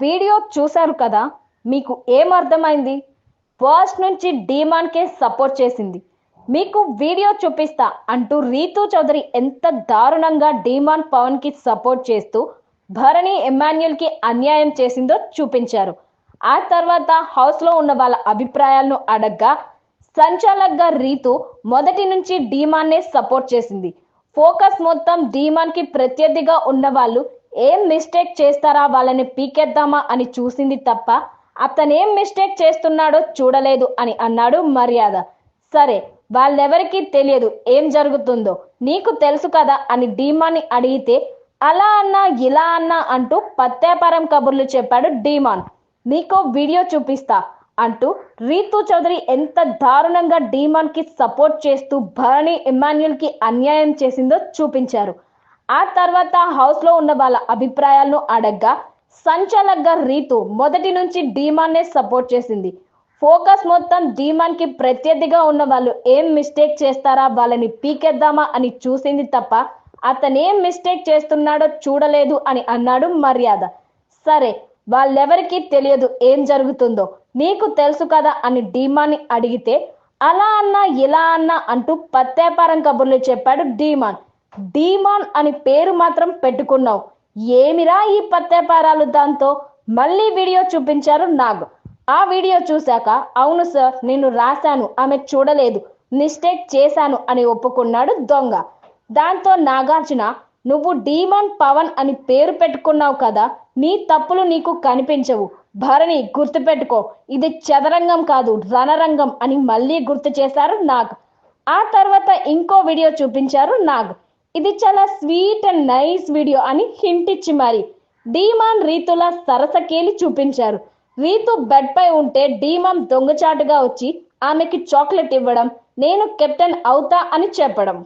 Video చూశారు కదా మీకు ఏం అర్థమైంది? ఫస్ట్ నుంచి డిమాండ్కే సపోర్ట్ చేసింది. మీకు వీడియో చూపిస్తా అంటూ రీతు చౌదరి ఎంత దారుణంగా డిమాండ్ పవన్కి సపోర్ట్ చేస్తూ భరణి ఎమాన్యుల్కి అన్యాయం చేసిందో చూపించారు. ఆ తర్వాత హౌస్లో ఉన్న వాళ్ళ అభిప్రాయాలను అడగ్గా సంచాలక్గా రీతు మొదటి నుంచి డీమాన్నే సపోర్ట్ చేసింది. ఫోకస్ మొత్తం డీమాన్కి ప్రత్యర్థిగా ఉన్న వాళ్ళు ఏం మిస్టేక్ చేస్తారా వాళ్ళని పీకెద్దామా అని చూసింది తప్ప అతనేం మిస్టేక్ చేస్తున్నాడో చూడలేదు అని అన్నాడు మర్యాద. సరే వాళ్ళెవరికీ తెలియదు ఏం జరుగుతుందో నీకు తెలుసు కదా అని డీమాన్ని అడిగితే అలా అన్నా ఇలా అన్నా అంటూ పత్తేపరం కబుర్లు చెప్పాడు డీమాన్ నీకో వీడియో చూపిస్తా అంటూ రీతు చౌదరి ఎంత దారుణంగా డీమాన్కి సపోర్ట్ చేస్తూ భరణి ఇమాన్యుల్కి అన్యాయం చేసిందో చూపించారు. ఆ తర్వాత హౌస్లో ఉన్న వాళ్ళ అభిప్రాయాలను అడగ్గా సంచాలక్గా రీతు మొదటి నుంచి డీమాన్నే సపోర్ట్ చేసింది. ఫోకస్ మొత్తం డీమాన్కి ప్రత్యర్థిగా ఉన్న వాళ్ళు ఏం మిస్టేక్ చేస్తారా వాళ్ళని పీకేద్దామా అని చూసింది తప్ప అతను ఏం మిస్టేక్ చేస్తున్నాడో చూడలేదు అని అన్నాడు మర్యాద. సరే వాళ్ళెవరికీ తెలియదు ఏం జరుగుతుందో నీకు తెలుసు కదా అని డీమాన్ని అడిగితే అలా అన్నా ఇలా అన్నా అంటూ పత్తేపారం కబుర్లు చెప్పాడు డీమాన్. డీమాన్ అని పేరు మాత్రం పెట్టుకున్నావు. ఏమిరా ఈ పత్తేపారాలు దాంతో? మళ్ళీ వీడియో చూపించారు నాగ్. ఆ వీడియో చూశాక అవును సార్ నేను రాశాను. ఆమె చూడలేదు. మిస్టేక్ చేశాను అని ఒప్పుకున్నాడు దొంగ. దాంతో నాగార్జున నువ్వు డీమాన్ పవన్ అని పేరు పెట్టుకున్నావు కదా నీ తప్పులు నీకు కనిపించవు. భరణి గుర్తుపెట్టుకో ఇది చదరంగం కాదు రణరంగం అని మళ్ళీ గుర్తు చేశారు నాగ్. ఆ తర్వాత ఇంకో వీడియో చూపించారు నాగ్. ఇది చాలా స్వీట్ అండ్ నైస్ వీడియో అని హింట్ ఇచ్చి మరి. డీమాన్ రీతుల సరసకేలి చూపించారు. రీతు బెడ్ పై ఉంటే డీమాన్ దొంగచాటుగా వచ్చి ఆమెకి చాక్లెట్ ఇవ్వడం నేను కెప్టెన్ అవుతా అని చెప్పడం.